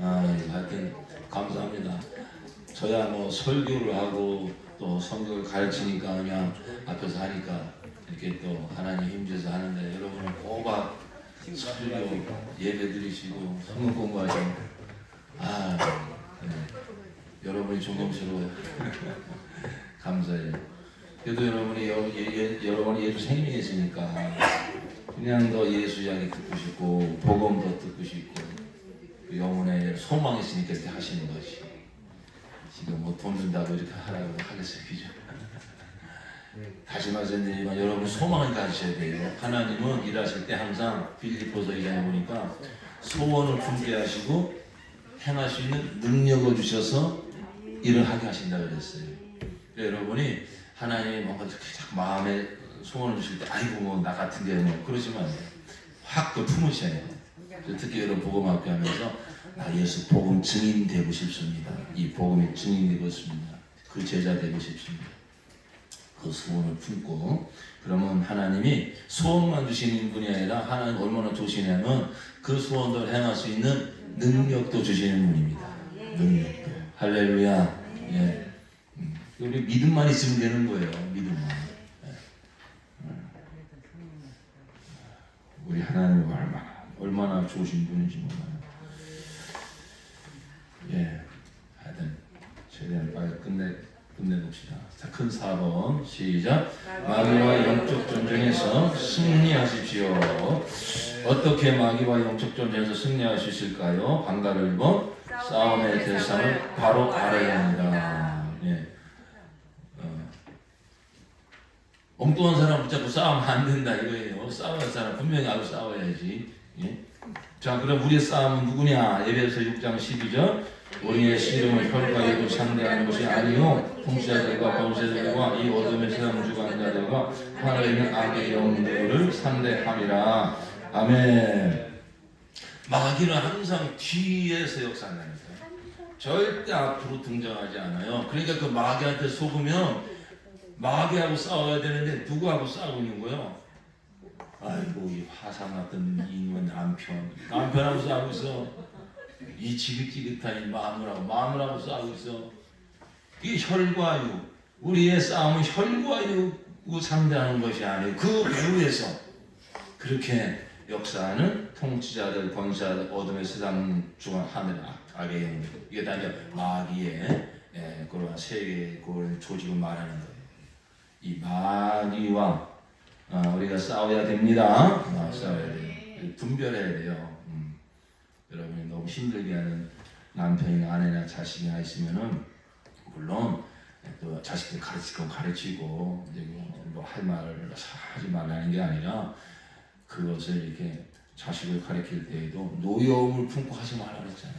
아, 하여튼 감사합니다. 저야 뭐 설교를 하고 또 성경을 가르치니까 그냥 앞에서 하니까 이렇게 또 하나님 힘줘서 하는데 여러분은 꼬박 설교 예배 드리시고 성경 공부하시고 아 네. 여러분이 존경스러워요. 감사해요. 그래도 여러분이 여, 예, 예, 여러분이 예수 생명이 있으니까 그냥 더 예수 이야기 듣고 싶고 복음 더 듣고 싶고 그 영혼에 소망이 있으니까 이렇게 하시는 것이 지금 뭐 돈 준다고 이렇게 하라고 하겠어요 그죠? 다시 말씀드리지만 여러분 소망을 가지셔야 돼요. 하나님은 일하실 때 항상 빌리포서 2장에 보니까 소원을 품게 하시고 행할 수 있는 능력을 주셔서 일을 하게 하신다 그랬어요. 그래서 여러분이 하나님이 뭔가 이렇게 자꾸 마음에 소원을 주실 때 아이고 뭐 나 같은데 뭐 그러시면 확그 품으셔야 그래서 특히 여러분 복음 학교 하면서 나 예수 복음 증인 되고 싶습니다. 이 복음의 증인 되고 싶습니다. 그 제자 되고 싶습니다. 그 소원을 품고 그러면 하나님이 소원만 주시는 분이 아니라 하나님 얼마나 좋으시냐면 그 소원을 행할 수 있는 능력도 주시는 분입니다. 능력도 할렐루야. 예. 음. 우리 믿음만 있으면 되는 거예요. 믿음만. 예. 음. 우리 하나님이 얼마나 얼마나 좋으신 분인지 몰라요. 예, 하여튼 최대한 빨리 끝내 끝내봅시다. 자, 큰 4번 시작. 마귀와 영적 전쟁에서 승리하십시오. 어떻게 마귀와 영적 전쟁에서 승리할 수 있을까요? 방가를 1번 싸움의 대상을 바로 알아야 합니다. 예. 어. 엉뚱한 사람 붙잡고 싸우면 안 된다 이거예요. 싸워야 할 사람 분명히 알고 싸워야지. 예? 자, 그럼 우리의 싸움은 누구냐? 에베소 6장 12절. 우리의 씨름을 혈과 육을 상대하는 것이 아니요 통치자들과 권세들과 이 어둠의 세상 주관 자들과 하늘에 악의 영들을 상대함이라. 아멘. 마귀는 항상 뒤에서 역사합니다. 절대 앞으로 등장하지 않아요. 그러니까 그 마귀한테 속으면 마귀하고 싸워야 되는데 누구하고 싸우고 있는 거예요? 아이고 이 화상 같은 이놈의 남편. 남편하고 싸우고 있어 이 지긋지긋한 이 마누라고 마누라고 싸우고 있어 이 혈과 육 우리의 싸움은 혈과 육을 상대하는 것이 아니고 그 배후에서 그렇게 역사하는 통치자들 권사들 어둠의 세상 중앙 하늘 악의 영들 이게 다 이제 마귀의 예, 그런 세계 그런 조직을 말하는 거예요. 이 마귀와 아, 우리가 싸워야 됩니다. 아, 싸워야 돼요. 분별해야 돼요. 음. 여러분이 너무 힘들게 하는 남편이나 아내나 자식이나 있으면은 물론 또 자식들 가르칠 건 가르치고 이제 뭐할 말을 하지 말라는 게 아니라 그것을 이렇게 자식을 가르칠 때에도 노여움을 품고 하지 말라 그랬잖아요.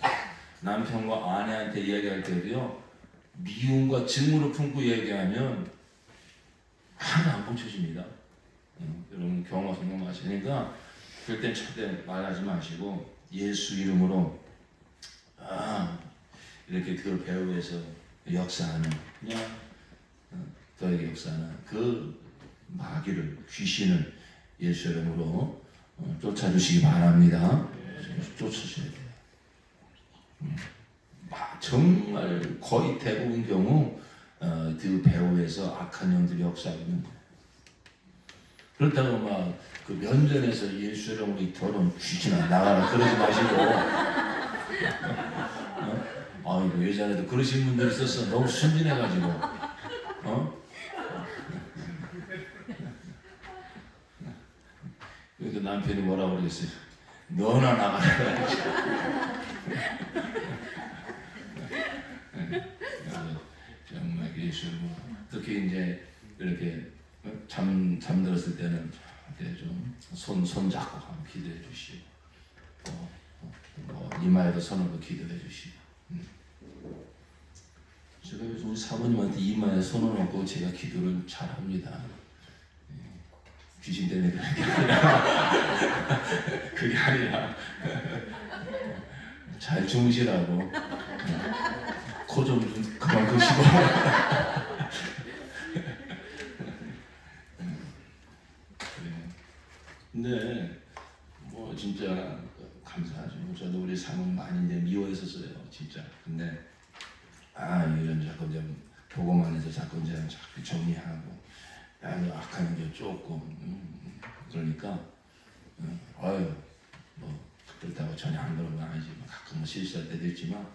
남편과 아내한테 이야기할 때도요 미움과 증오를 품고 얘기하면 하나 안 고쳐집니다. 음, 여러분 경험 성경 마시니까 그럴 땐 절대 말하지 마시고 예수 이름으로 아 이렇게 그 배후에서 역사하는 그냥 어, 너에게 역사하는 그 마귀를 귀신을 예수 이름으로 어, 쫓아주시기 바랍니다. 쫓으셔야 돼요. 음, 막 정말 거의 대부분 경우 어, 그 배후에서 악한 영들이 거예요. 그렇다고 막 그 면전에서 예수 이름으로 이 더러운 귀신아 나가라 그러지 마시고 어? 아이고 예전에도 그러신 분들 있었어 너무 순진해가지고 어? 그러니까 남편이 뭐라고 그러겠어요 너나 나가라 정말 예수 특히 이제 이렇게 들었을 때는 좀손 손 잡고 한번 기도해 주시고 또, 어, 뭐 이마에도 손을 기도해 주시고 음. 제가 우리 사모님한테 이마에 손을 얹고 제가 기도를 잘 합니다. 예. 귀신 때문에 그런 게 아니라 그게 아니라 잘 주무시라고 코 좀 그만 끄시고 근데 뭐 진짜 감사하죠. 저도 우리 사람 많이 이제 미워했었어요, 진짜. 근데 아 이런 자꾸 이제 보고만 해서 자꾸 이제 자꾸 정리하고 아주 악한 게 조금 음, 그러니까 음, 아유 뭐 그렇다고 전혀 안 그런 건 아니지 뭐 가끔 뭐 실수할 때도 있지만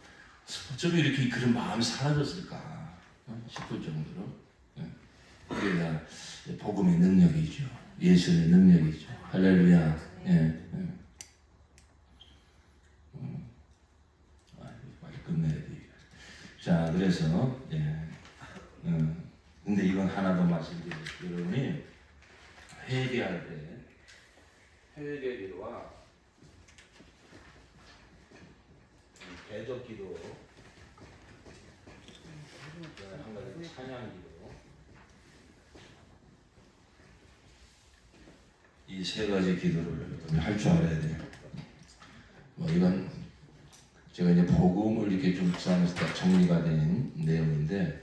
어쩜 이렇게 그런 마음이 사라졌을까 어? 싶을 정도로 예. 그게 다 복음의 능력이죠 예수의 능력이죠 할렐루야 예, 예. 음. 아, 빨리 끝내야 돼. 자, 그래서 예, 음, 근데 이건 하나 더 말씀드릴게요. 여러분이 회개할 때 회개 기도와 대적 기도 그다음에 한 가지 찬양 기도 이 세 가지 기도를 할 줄 알아야 돼요. 뭐 이건 제가 이제 복음을 이렇게 좀 묵상해서 딱 정리가 된 내용인데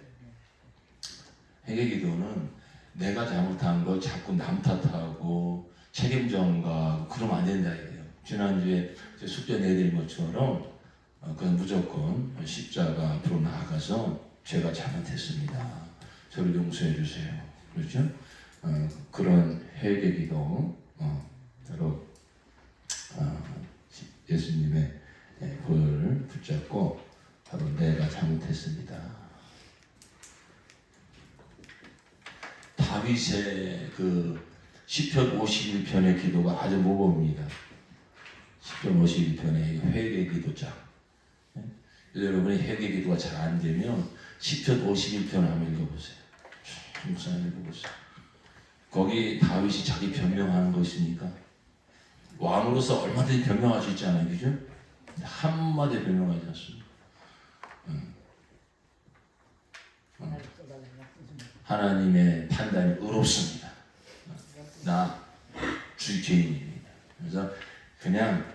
회개 기도는 내가 잘못한 걸 자꾸 남 탓하고 책임 전가하고 그러면 안 된다 이거예요. 지난주에 제 숙제 내드린 것처럼 어, 그건 무조건 십자가 앞으로 나아가서 제가 잘못했습니다. 저를 용서해 주세요. 그렇죠? 어, 그런 회개 기도 어, 바로 어, 예수님의 예, 볼을 붙잡고 바로 내가 잘못했습니다. 다윗의 그 시편 51편의 기도가 아주 모범입니다. 시편 51편의 회개 기도자. 예? 여러분이 회개 기도가 잘 안 되면 시편 51편 한번 읽어보세요. 묵상 읽어보세요. 거기 다윗이 자기 변명하는 거 있으니까 왕으로서 얼마든지 변명할 수 있잖아요, 그죠? 한마디 변명하지 않습니다. 음. 음. 하나님의 판단이 의롭습니다. 나 주죄인입니다. 그래서 그냥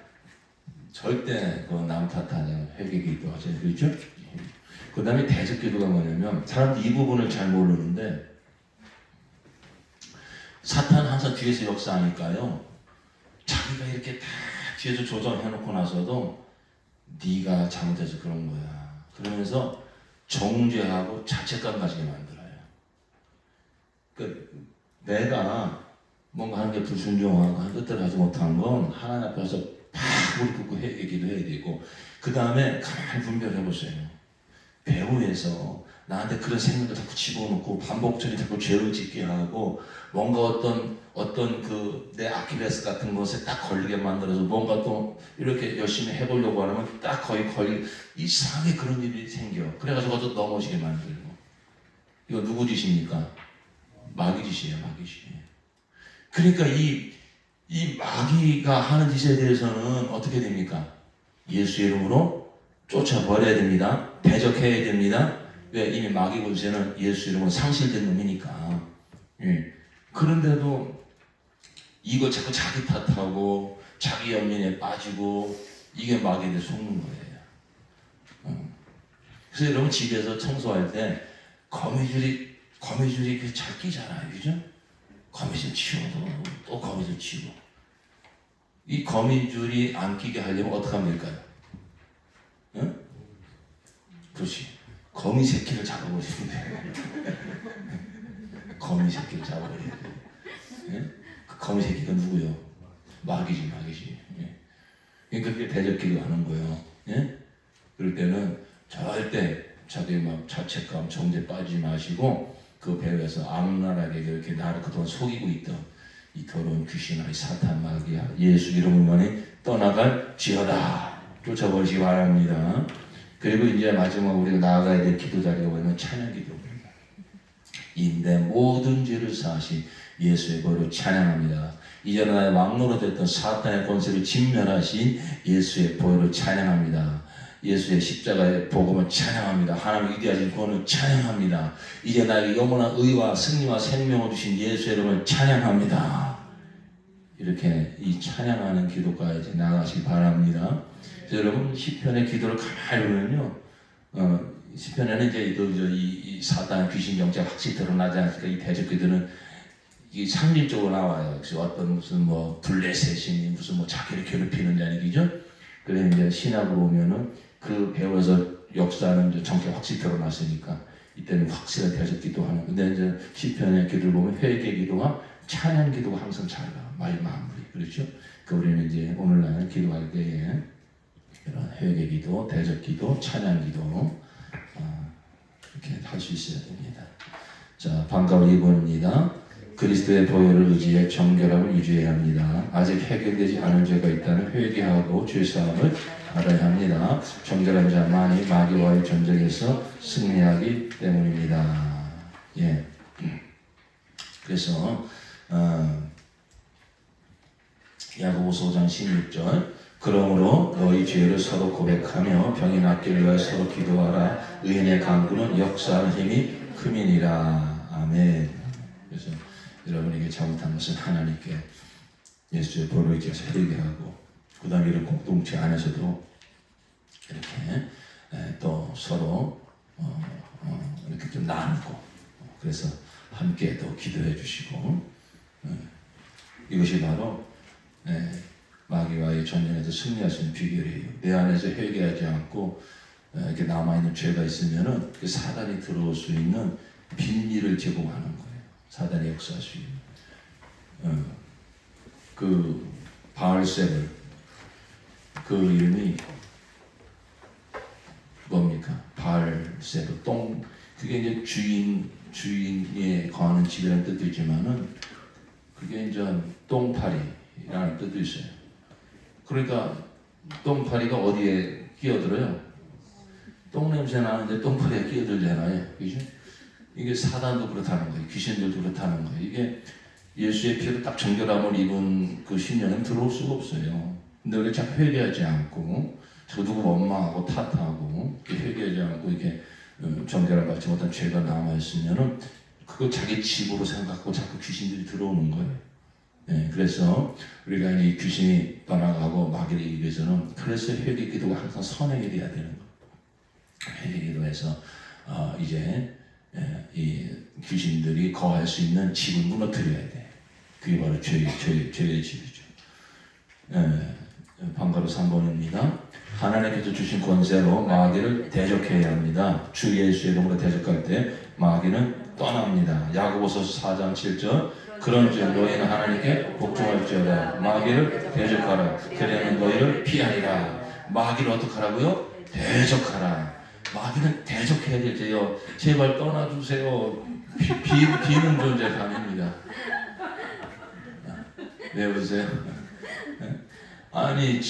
절대 그남 탓하지 회개기도 하죠. 그렇죠? 그 다음에 대적기도가 뭐냐면 사람들이 이 부분을 잘 모르는데 사탄 항상 뒤에서 역사하니까요. 자기가 이렇게 다 뒤에서 조정해놓고 나서도 네가 잘못해서 그런 거야. 그러면서 정죄하고 자책감 가지게 만들어요. 그 내가 뭔가 하는 게 불순종하고 한 뜻대로 하지 못한 건 하나님 앞에서 팍 무릎 꿇고 해- 얘기도 해야 되고 그 다음에 가만히 분별해 보세요. 배후에서 나한테 그런 생각을 자꾸 집어넣고 반복적인 자꾸 죄를 짓게 하고 뭔가 어떤 어떤 그 내 아킬레스 같은 것에 딱 걸리게 만들어서 뭔가 또 이렇게 열심히 해보려고 하면 딱 거의 거의 이상하게 그런 일이 생겨. 그래가지고 또 넘어지게 만들고. 이거 누구 짓입니까? 마귀 짓이에요, 마귀 짓. 그러니까 이, 이 마귀가 하는 짓에 대해서는 어떻게 됩니까? 예수 이름으로 쫓아버려야 됩니다. 대적해야 됩니다. 왜? 이미 마귀 군세는 예수 이름으로 상실된 놈이니까. 예. 그런데도 이거 자꾸 자기 탓하고 자기 연민에 빠지고 이게 마귀한테 속는 거예요. 어. 그래서 여러분 집에서 청소할 때 거미줄이 거미줄이 그잘 끼잖아요, 그죠? 거미줄 치워도 또 거미줄 치고 이 거미줄이 안 끼게 하려면 어떻게 하면 될까요? 응? 그렇지. 거미 새끼를 잡아버리면 돼. 거미 새끼를 잡아버려야 돼. 예? 그 거미 새끼가 누구요? 마귀지, 마귀지. 예. 그러니까 그게 대적기도 하는 거예요. 예? 그럴 때는 절대 자기 막 자책감, 정죄 빠지지 마시고 그 배후에서 악랄하게 그렇게 나를 그동안 속이고 있던 이 더러운 귀신아, 이 사탄 마귀야, 예수 이름으로만이 떠나갈 지어다. 쫓아버리시기 바랍니다. 그리고 이제 마지막 우리가 나아가야 될 기도 자리가 뭐냐면 찬양 기도입니다. 인내 모든 죄를 사하신 예수의 보혈로 찬양합니다. 이전에 나의 왕노로 됐던 사탄의 권세를 진멸하신 예수의 보혈로 찬양합니다. 예수의 십자가의 복음을 찬양합니다. 하나님 위대하신 구원을 찬양합니다. 이제 나에게 영원한 의와 승리와 생명을 주신 예수의 이름을 찬양합니다. 이렇게 이 찬양하는 기도까지 나가시기 바랍니다. 여러분 시편의 기도를 가만히 보면요, 어, 시편에는 이제 이, 이, 이 사단 귀신 정체가 확실히 드러나지 않습니까? 이 대적 기도는 이 상징적으로 나와요. 그래서 어떤 무슨 뭐 블레셋이니 무슨 뭐 자기를 괴롭히는 자니 그죠? 그래 이제 신학으로 오면은 그 배워서 역사는 이제 정체 확실히 드러났으니까 이때는 확실하게 대적 기도하는. 근데 이제 시편의 기도를 보면 회개 기도와 찬양 기도가 항상 잘 나. 말 마무리 그렇죠? 그 우리는 이제 오늘날 기도할 때에 이런 회개 기도, 대적 기도, 찬양 기도 어, 이렇게 할 수 있어야 됩니다. 자, 반가운 2번입니다. 그리스도의 보혈을 의지해 정결함을 유지해야 합니다. 아직 해결되지 않은 죄가 있다면 회개하고 죄사함을 알아야 합니다. 정결한 자만이 마귀와의 전쟁에서 승리하기 때문입니다. 예. 그래서 어, 야고보서 5장 16절. 그러므로 너희 죄를 서로 고백하며 병이 낫기를 위하여 서로 기도하라. 의인의 강구는 역사하는 힘이 크민이라. 아멘. 그래서 여러분에게 잘못한 것은 하나님께 예수의 보혈로 이제서 회개 하고 그 다음에 이런 공동체 안에서도 이렇게 에, 또 서로 어, 어, 이렇게 좀 나누고 그래서 함께 또 기도해 주시고 에, 이것이 바로 에, 마귀와의 전쟁에서 있는 비결이에요. 내 안에서 회개하지 않고 에, 이렇게 남아 있는 죄가 있으면은 그 사단이 들어올 수 있는 빈리를 제공하는 거예요. 사단이 역사할 수 있는 어, 그 바알세를 그 이름이 뭡니까? 바알세르 똥 그게 이제 주인 주인에 거하는 집이라는 뜻도 있지만은 그게 이제 똥파리라는 뜻도 있어요. 그러니까 똥파리가 어디에 끼어들어요? 똥 냄새 나는데 똥파리가 끼어들잖아요. 그죠? 이게 사단도 그렇다는 거예요. 귀신들도 그렇다는 거예요. 이게 예수의 피로 딱 정결함을 입은 그 신령은 들어올 수가 없어요. 근데 우리 자꾸 회개하지 않고 저 누구 원망하고 탓하고 회개하지 않고 이렇게 음, 정결함 받지 못한 죄가 남아 있으면은 그거 자기 집으로 생각하고 자꾸 귀신들이 들어오는 거예요. 네, 그래서 우리가 이 귀신이 떠나가고 마귀를 위해서는 그래서 회개 기도가 항상 선행이 돼야 되는 거예요. 회개 기도에서 어, 이제 예, 이 귀신들이 거할 수 있는 집을 무너뜨려야 돼. 그게 바로 죄, 죄, 죄의 집이죠. 예, 방가로 3번입니다. 하나님께서 주신 권세로 마귀를 대적해야 합니다. 주 예수의 이름으로 대적할 때 마귀는 떠납니다. 야고보서 4장 7절 그런즉 너희는 하나님께 복종할지어다 마귀를 대적하라 그리하면 너희를 피하리라 마귀를 어떻게 하라고요? 대적하라 마귀는 대적해야 되죠 제발 떠나주세요 비, 비, 비는 존재가 아닙니다 왜 보세요? 아니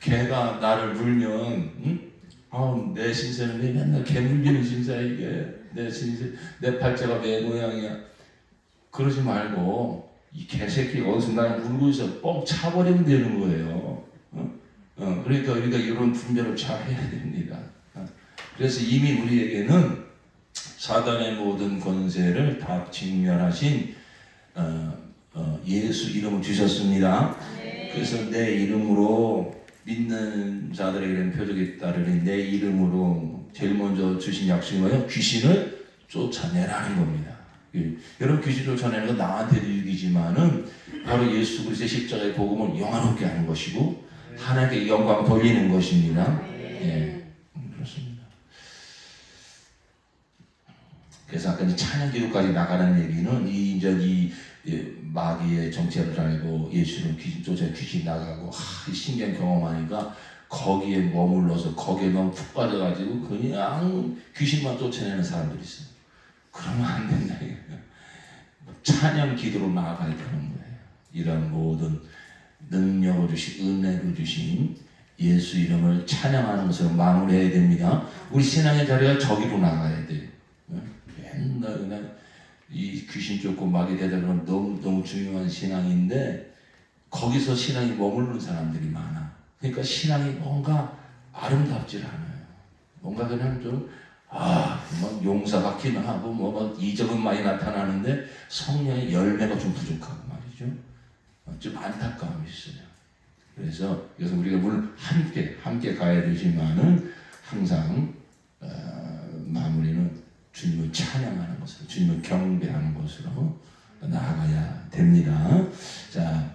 개가 나를 물면 응? 아우 내 신세는 왜 맨날 개 물리는 신세야 이게 내 신세 내 팔자가 왜 모양이야 그러지 말고 이 개새끼가 어디서 날 물고 있어 뻥 차버리면 되는 거예요 어? 어, 그러니까 우리가 이런 분별을 잘 해야 됩니다 어. 그래서 이미 우리에게는 사단의 모든 권세를 다 직면하신 어, 어, 예수 이름을 주셨습니다 그래서 내 이름으로 믿는 자들에게는 표적이 따르니 내 이름으로 제일 먼저 주신 약속이 뭐예요? 귀신을 쫓아내라는 겁니다. 예. 여러분 귀신 쫓아내는 건 나한테도 유익이지만은 바로 예수 그리스도의 십자가의 복음을 영원하게 하는 것이고 하나님께 영광 돌리는 것입니다. 예, 음, 그렇습니다. 그래서 아까 찬양 기도까지 나가는 얘기는 이 이제 이 예, 마귀의 정체를 알고 예수를 귀신 쫓아 귀신 나가고 하, 이 신경 경험하니까 거기에 머물러서 거기에 너무 푹 빠져가지고 그냥 귀신만 쫓아내는 사람들이 있어요. 그러면 안 된다. 찬양 기도로 나아가야 되는 거예요. 이런 모든 능력을 주신 은혜를 주신 예수 이름을 찬양하는 것으로 마무리해야 됩니다. 우리 신앙의 자리가 저기로 나가야 돼요. 맨날 그냥 이 귀신 쫓고 마귀 대답은 너무 너무 중요한 신앙인데 거기서 신앙이 머무르는 사람들이 많아. 그러니까 신앙이 뭔가 아름답질 않아요. 뭔가 그냥 좀 아, 뭐 용사 같기는 하고 뭐, 뭐 이적은 많이 나타나는데 성령의 열매가 좀 부족하고 말이죠. 어, 좀 안타까움이 있어요. 그래서 그래서 우리가 물론 함께 함께 가야 되지만은 항상 어, 마무리는 주님을 찬양하는 것으로 주님을 경배하는 것으로 나아가야 됩니다. 자,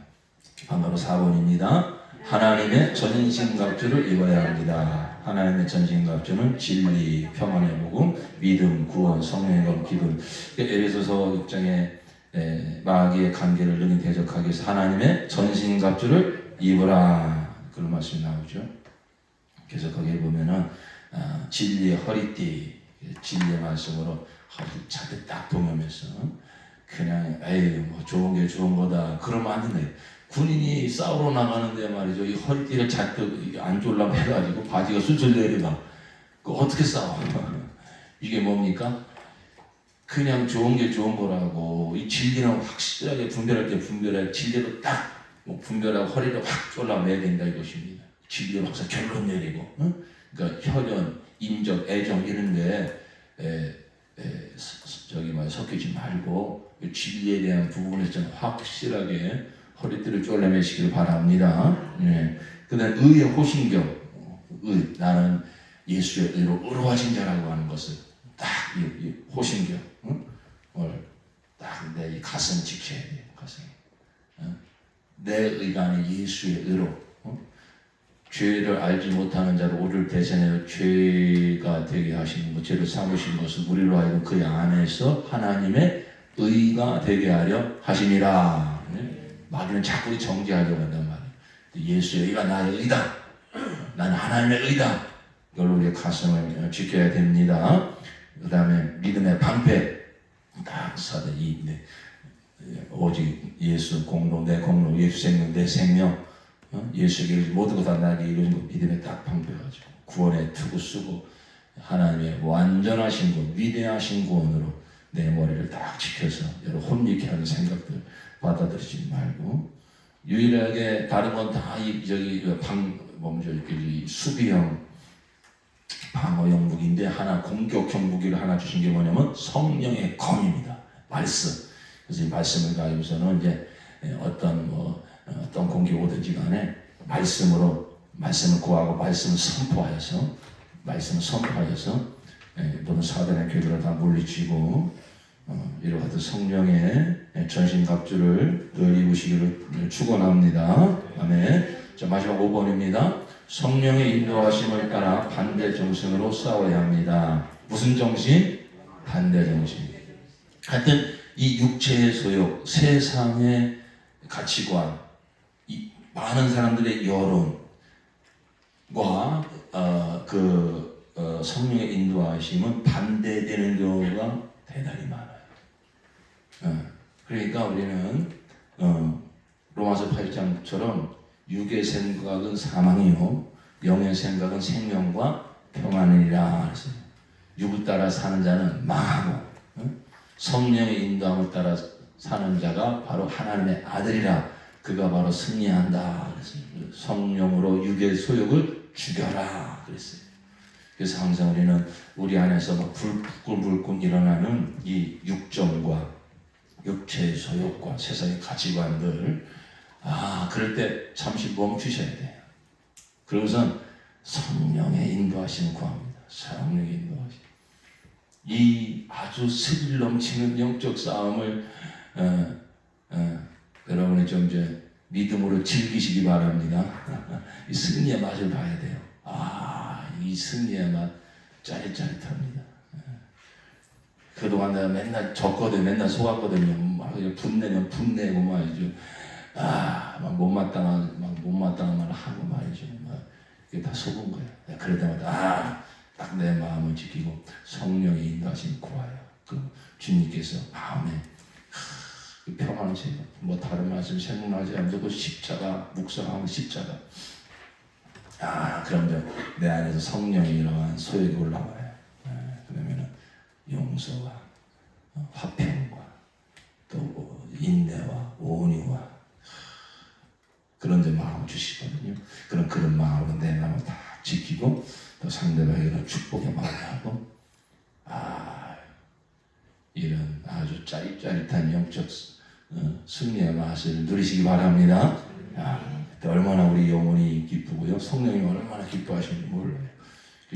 반가로 4번입니다. 하나님의 전신갑주를 입어야 합니다. 하나님의 전신갑주는 진리, 평안의 복음, 믿음, 구원, 성령의 검, 기도. 에베소서 6장에 에, 마귀의 관계를 능히 대적하기 위해서 하나님의 전신갑주를 입으라 그런 말씀이 나오죠. 그래서 거기에 보면은 아, 진리의 허리띠, 진리의 말씀으로 허리 차듯 딱 동하면서 그냥 에이 뭐 좋은 게 좋은 거다 그러면 안 된다. 군인이 싸우러 나가는데 말이죠 이 허리띠를 잔뜩 안 졸라고 해가지고 바지가 술술 내려가. 그 어떻게 싸워? 이게 뭡니까? 그냥 좋은 게 좋은 거라고 이 진리는 확실하게 분별할 때 분별할 진리로 딱 뭐 분별하고 허리를 확 졸라매야 된다 이것입니다. 진리로 항상 결론 내리고, 응? 그러니까 혈연, 인적, 애정 이런 게 에, 에, 서- 서- 저기 말 섞이지 말고 이 진리에 대한 부분에서 좀 확실하게 허리띠를 졸라매시길 바랍니다. 예. 그 다음 의의 호신경, 의 나는 예수의 의로 의로워진 자라고 하는 것을 딱 이 이 호신경, 응? 딱내 가슴 지켜야 돼 가슴. 응? 내 의가 아닌 예수의 의로. 응? 죄를 알지 못하는 자를 우리를 대신하여 죄가 되게 하시는 것, 죄를 삼으신 것을 우리로 하여금 그 안에서 하나님의 의가 되게 하려 하심이라. 네? 마귀는 자꾸 우리 정죄하려고 한단 말이에요. 예수의 의가 나의 의다. 나는 하나님의 의다. 이걸로 우리 가슴을 지켜야 됩니다. 그 다음에 믿음의 방패. 딱 사대 이 네. 오직 예수 공로 내 공로 예수 생명 내 생명 어? 예수에게 모든 것다 나에게 이루어진 것 믿음에 딱 방패가지고 구원의 투구 쓰고 하나님의 완전하신 구원 위대하신 구원으로 내 머리를 딱 지켜서 여러 혼미케 하는 생각들 받아들이지 말고 유일하게 다른 건다이 저기 방 뭐죠 이렇게 이 수비형 방어형 무기인데 하나 공격형 무기를 하나 주신 게 뭐냐면 성령의 검입니다. 말씀. 그래서 이 말씀을 가지고서는 이제 어떤 뭐 어떤 공격이 오든지 간에 말씀으로 말씀을 구하고 말씀을 선포하여서 말씀을 선포하여서 예, 모든 사단의 괴들을 다 물리치고 어, 같은 성령의 전신갑주를 늘 입으시기를 축원합니다. 아멘. 자 마지막 5번입니다. 성령의 인도하심을 따라 반대 정신으로 싸워야 합니다. 무슨 정신? 반대 정신. 하여튼 이 육체의 소욕, 세상의 가치관, 이 많은 사람들의 여론과 어, 그 어, 성령의 인도하심은 반대되는 경우가 대단히 많아요. 어, 그러니까 우리는 어, 로마서 8장처럼 육의 생각은 사망이요 영의 생각은 생명과 평안이라 그랬어요. 육을 따라 사는 자는 망하고 어? 성령의 인도함을 따라 사는 자가 바로 하나님의 아들이라 그가 바로 승리한다 그랬어요. 성령으로 육의 소욕을 죽여라 그랬어요. 그래서 항상 우리는 우리 안에서 막 불끈불끈 일어나는 이 육정과 육체의 소욕과 세상의 가치관들 아 그럴 때 잠시 멈추셔야 돼요. 그러고선 성령의 인도하심 구합니다. 성령의 인도하심. 이 아주 스릴 넘치는 영적 싸움을 어, 어, 여러분이 좀 이제 믿음으로 즐기시기 바랍니다. 이 승리의 맛을 봐야 돼요. 아, 이 승리의 맛 짜릿짜릿합니다. 어. 그동안 내가 맨날 졌거든, 맨날 속았거든요. 막 분내면 분내고 말이죠. 아, 막 못마땅한, 막 못마땅한 말을 하고 말이죠. 막 이게 다 속은 거야. 그럴 때마다 아, 딱 내 마음을 지키고 성령의 인도하심 구하여. 그 주님께서 마음에 하, 그 평안을 제가 뭐 다른 말씀 생각나지 않는데 그 십자가 묵상하면 십자가. 아, 그러면 내 안에서 성령이 이러한 소욕이. 아, 그러면은 용서와 어, 화평과 또뭐 인내와 온유와 그런 데 마음을 주시거든요. 그런 그런 마음으로 내 마음을 다 지키고 또 상대방에게 축복의 마음을 하고 아 이런 아주 짜릿짜릿한 영적 어, 승리의 맛을 누리시기 바랍니다. 아, 또 얼마나 우리 영혼이 기쁘고요. 성령이 얼마나 기뻐하시는지 몰라요.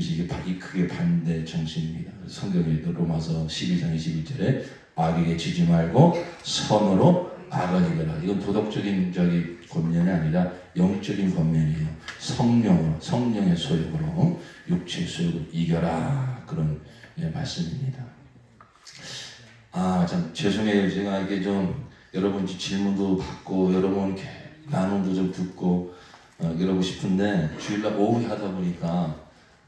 그래서 이게 바- 이 크게 반대 정신입니다. 성경에도 로마서 12장 21절에 악에게 지지 말고 선으로 악을 이겨라. 이건 도덕적인 저기 권면이 아니라 영적인 권면이에요. 성령으로 성령의 소욕으로 육체의 소욕을 이겨라 그런 예, 말씀입니다. 아 참 죄송해요 제가 이게 좀 여러분 질문도 받고 여러분 나눔도 좀 듣고 어, 이러고 싶은데 주일날 오후에 하다 보니까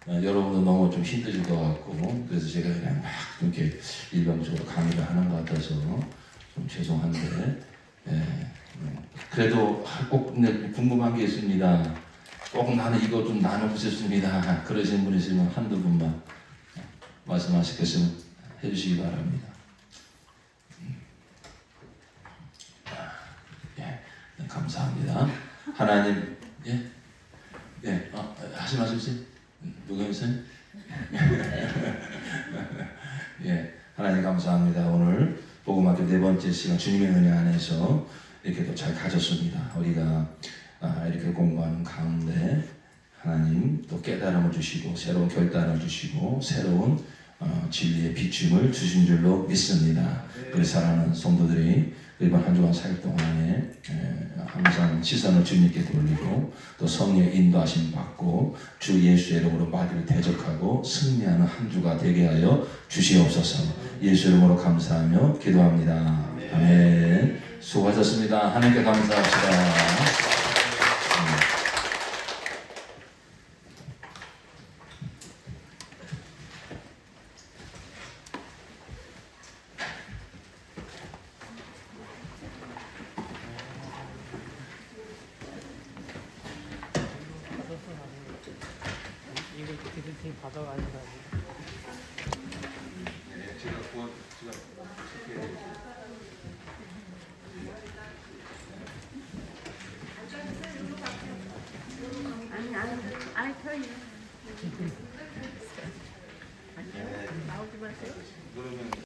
어, 여러분도 너무 좀 힘드실 것 같고 그래서 제가 그냥 막 이렇게 일방적으로 강의를 하는 것 같아서 좀 죄송한데 예, 음, 그래도 꼭 근데 궁금한 게 있습니다. 꼭 나는 이거 좀 나누고 싶습니다. 그러신 분 있으면 한두 분만 말씀하시겠으면 해주시기 바랍니다. 음. 예, 네, 감사합니다. 하나님, 예, 예, 어, 하지 마십시오. 누가 있어요? 예, 하나님 감사합니다. 오늘 복음학교 네 번째 시간 주님의 은혜 안에서 이렇게 또 잘 가졌습니다. 우리가 아, 이렇게 공부하는 가운데 하나님 또 깨달음을 주시고 새로운 결단을 주시고 새로운 어, 진리의 비춤을 주신 줄로 믿습니다. 우리 사랑하는 성도들이 이번 한 주간 살 동안에 에, 항상 시선을 주님께 돌리고 또 성령의 인도하심 받고 주 예수의 이름으로 마귀를 대적하고 승리하는 한 주가 되게 하여 주시옵소서. 예수 이름으로 감사하며 기도합니다. 아멘. 수고하셨습니다. 하나님께 감사합시다.